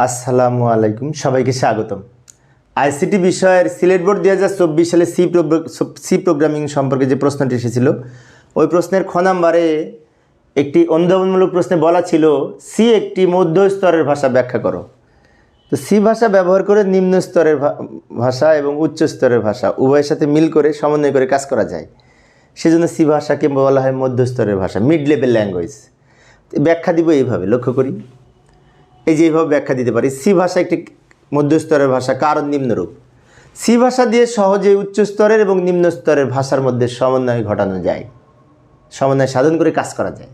আসসালামু আলাইকুম, সবাইকে স্বাগতম। আইসিটি বিষয়ের সিলেট বোর্ড দু হাজার চব্বিশ সালে সি সি প্রোগ্রামিং সম্পর্কে যে প্রশ্নটি এসেছিল, ওই প্রশ্নের খ নাম্বারে একটি অনুধাবনমূলক প্রশ্নে বলা ছিল সি একটি মধ্য স্তরের ভাষা ব্যাখ্যা করো। তো সি ভাষা ব্যবহার করে নিম্ন স্তরের ভাষা এবং উচ্চ স্তরের ভাষা উভয়ের সাথে মিল করে, সমন্বয় করে কাজ করা যায়। সেজন্য সি ভাষাকে বলা হয় মধ্যস্তরের ভাষা মিড লেভেল ল্যাঙ্গুয়েজ ব্যাখ্যা দিব এইভাবে, লক্ষ্য করি। এই যে এইভাবে ব্যাখ্যা দিতে পারি, সি ভাষা একটি মধ্যস্তরের ভাষা, কারণ নিম্নরূপ। সি ভাষা দিয়ে সহজে উচ্চ স্তরের এবং নিম্ন স্তরের ভাষার মধ্যে সমন্বয় ঘটানো যায়, সমন্বয় সাধন করে কাজ করা যায়।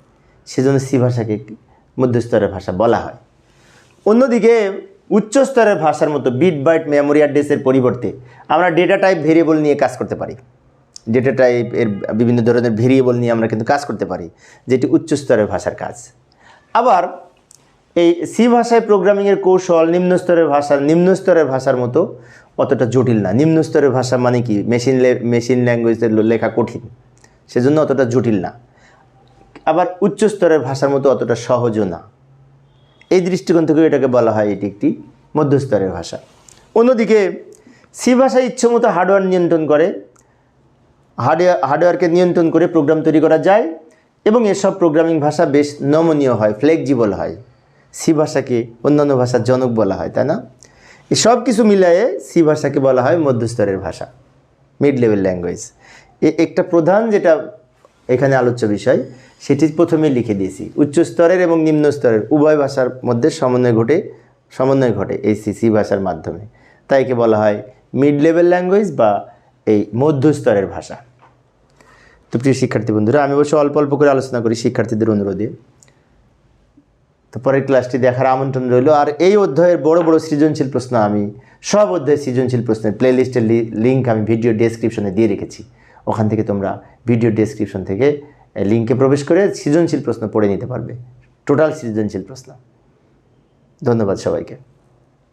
সেজন্য সি ভাষাকে একটি মধ্যস্তরের ভাষা বলা হয়। অন্যদিকে, উচ্চ স্তরের ভাষার মতো বিট বাইট মেমোরি অ্যাড্রেসের পরিবর্তে আমরা ডেটা টাইপ ভেরিয়েবল নিয়ে কাজ করতে পারি। ডেটা টাইপের বিভিন্ন ধরনের ভেরিয়েবল নিয়ে আমরা কিন্তু কাজ করতে পারি, যেটি উচ্চ স্তরের ভাষার কাজ। আবার এই সি ভাষায় প্রোগ্রামিংয়ের কৌশল নিম্ন স্তরের ভাষার, নিম্ন স্তরের ভাষার মতো অতটা জটিল না। নিম্ন স্তরের ভাষা মানে কি? মেশিন মেশিন ল্যাঙ্গুয়েজের লেখা কঠিন। সেজন্য অতটা জটিল না। আবার উচ্চ স্তরের ভাষার মতো অতটা সহজও না। এই দৃষ্টিকোণ থেকে এটাকে বলা হয় এটি একটি মধ্যস্তরের ভাষা। অন্যদিকে সি ভাষা ইচ্ছামতো হার্ডওয়্যার নিয়ন্ত্রণ করে। হার্ডওয়্যার হার্ডওয়্যারকে নিয়ন্ত্রণ করে প্রোগ্রাম তৈরি করা যায় এবং এসব প্রোগ্রামিং ভাষা বেশ নমনীয় হয় ফ্লেক্সিবল হয়। সি ভাষাকে অন্যান্য ভাষার জনক বলা হয়, তাই না? সব কিছু মিলিয়ে সি ভাষাকে বলা হয় মধ্যস্তরের ভাষা মিড লেভেল ল্যাঙ্গুয়েজ এ একটা প্রধান যেটা এখানে আলোচ্য বিষয়, সেটি প্রথমে লিখে দিয়েছি। উচ্চ স্তরের এবং নিম্ন স্তরের, উভয় ভাষার মধ্যে সমন্বয় ঘটে সমন্বয় ঘটে এই সি সি ভাষার মাধ্যমে। তাই একে বলা হয় মিড লেভেল ল্যাঙ্গুয়েজ বা এই মধ্যস্তরের ভাষা। তো প্রিয় শিক্ষার্থী বন্ধুরা, আমি অবশ্য অল্প অল্প করে আলোচনা করি শিক্ষার্থীদের অনুরোধে। তো পরের ক্লাসটি দেখার আমন্ত্রণ রইল। আর এই অধ্যায়ের বড় বড় সৃজনশীল প্রশ্ন আমি, সব অধ্যায়ের সৃজনশীল প্রশ্নের প্লেলিস্টের লিঙ্ক আমি ভিডিও ডেসক্রিপশনে দিয়ে রেখেছি। ওখান থেকে তোমরা ভিডিও ডেসক্রিপশন থেকে লিঙ্কে প্রবেশ করে সৃজনশীল প্রশ্ন পড়ে নিতে পারবে। টোটাল সৃজনশীল প্রশ্ন। ধন্যবাদ সবাইকে।